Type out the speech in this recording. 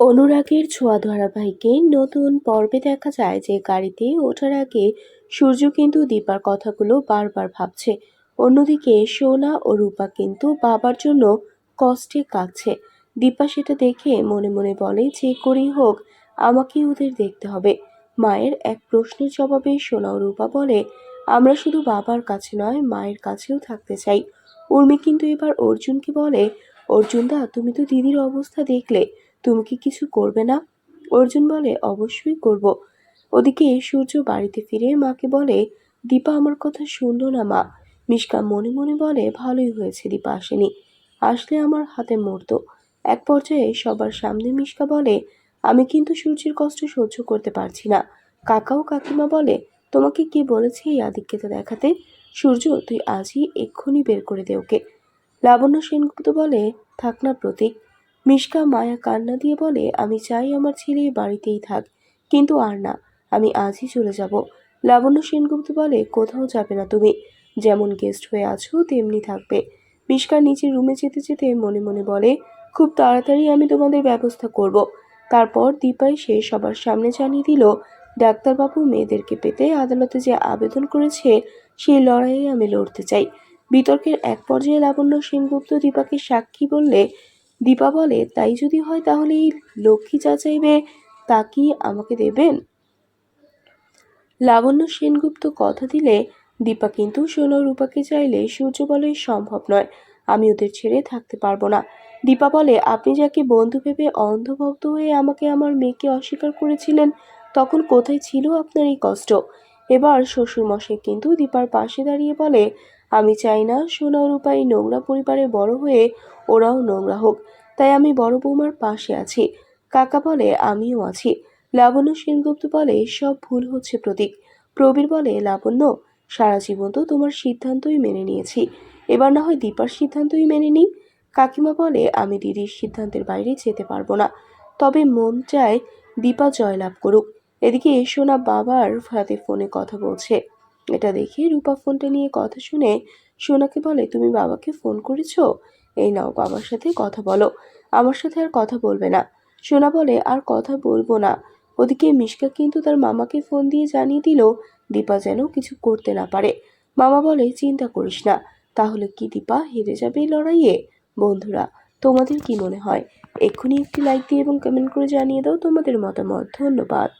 অনুরাগের ছোঁয়া ধারাবাহিকে নতুন পর্বে দেখা যায় যে গাড়িতে ওঠার আগে সূর্য কিন্তু দীপার কথাগুলো বারবার ভাবছে। অন্যদিকে সোনা ও রূপা কিন্তু বাবার জন্য কষ্টে কাঁদছে। দীপা সেটা দেখে মনে মনে বলে, যে করেই হোক, আমাকে ওদের দেখতে হবে। মায়ের এক প্রশ্নের জবাবে সোনা ও রূপা বলে, আমরা শুধু বাবার কাছে নয়, মায়ের কাছেও থাকতে চাই। উর্মি কিন্তু এবার অর্জুনকে বলে অর্জুন দা তুমি তো দিদির অবস্থা দেখলে। তুমি কি কিছু করবে না? অর্জুন বলে, অবশ্যই করব। ওদিকে সূর্য বাড়িতে ফিরে মাকে বলে, দীপা আমার কথা শুনলো না মা। মিষ্কা মনে মনে বলে, ভালোই হয়েছে দীপা আসেনি। আসলে আমার হাতে মরতো। এক পর্যায়ে সবার সামনে মিষ্কা বলে, আমি কিন্তু সূর্যের কষ্ট সহ্য করতে পারছি না। কাকা ও কাকিমা বলে, তোমাকে কে বলেছে এই আদিক্যতা দেখাতে? সূর্য, তুই আজই এক্ষুনি বের করে দে ওকে। লাবণ্য সেনগুপ্ত বলে, থাক না প্রতীক মিষ্কা মায়া কান্না দিয়ে বলে, আমি চাই আমার ছেলে বাড়িতেই থাক, কিন্তু আর না, আমি আজই চলে যাব। লাবণ্য সেনগুপ্ত বলে, কোথাও যাবে না তুমি, যেমন গেস্ট হয়ে আছো, তেমনি থাকবে। মিষ্কার নিচের রুমে যেতে যেতে মনে মনে বলে, খুব তাড়াতাড়ি আমি তোমাদের ব্যবস্থা করব। তারপর দীপাই সে সবার সামনে জানিয়ে দিল, ডাক্তারবাবু মেয়েদেরকে পেতে আদালতে যে আবেদন করেছে সেই লড়াইয়ে আমি লড়তে চাই। বিতর্কের এক পর্যায়ে লাবণ্য সেনগুপ্ত দীপাকে সাক্ষী বললে দীপা বলে, তাই যদি হয় তাহলে এই লক্ষ্মী যা চাইবে তা কি আমাকে দেবেন? লাবণ্য সেনগুপ্ত কথা দিলে, দীপা কিন্তু সোনা রূপাকে চাইলে সূর্য বলে সম্ভব নয়, আমি ওদের ছেড়ে থাকতে পারব না। দীপা বলে, আপনি যাকে বন্ধু ভেবে অন্ধভক্ত হয়ে আমাকে আমার মেয়েকে অস্বীকার করেছিলেন, তখন কোথায় ছিল আপনার এই কষ্ট? এবার শ্বশুরমশাই কিন্তু দীপার পাশে দাঁড়িয়ে বলে আমি চাই না সোনা ও রূপা এই নোংরা পরিবারে বড় হয়ে ওরাও নোংরা হোক, তাই আমি বড় বৌমার পাশে আছি। কাকা বলে, আমিও আছি। লাবণ্য সেনগুপ্ত বলে, সব ভুল হচ্ছে প্রতীক। প্রবীর বলে, লাবণ্য, সারা জীবন তো তোমার সিদ্ধান্তই মেনে নিয়েছি। এবার না হয় দীপার সিদ্ধান্তই মেনে নিই? কাকিমা বলে, আমি দিদির সিদ্ধান্তের বাইরে যেতে পারব না। তবে মন চায় দীপা জয়লাভ করুক। এদিকে সোনা বাবার হাতে ফোনে কথা বলছে। এটা দেখে রূপা ফোনটা নিয়ে কথা শুনে সোনাকে বলে, তুমি বাবাকে ফোন করেছ? এই নাও, বাবার সাথে কথা বলো। আমার সাথে আর কথা বলবে না। সোনা বলে, আর কথা বলব না। ওদিকে মিশকা কিন্তু তার মামাকে ফোন দিয়ে জানিয়ে দিল, দীপা যেন কিছু করতে না পারে। মামা বলে, চিন্তা করিস না। তাহলে কি দীপা, হেরে যাবে এই লড়াইয়ে? বন্ধুরা, তোমাদের কি মনে হয়? এক্ষুনি একটি লাইক দিয়ে এবং কমেন্ট করে জানিয়ে দাও তোমাদের মতামত। ধন্যবাদ।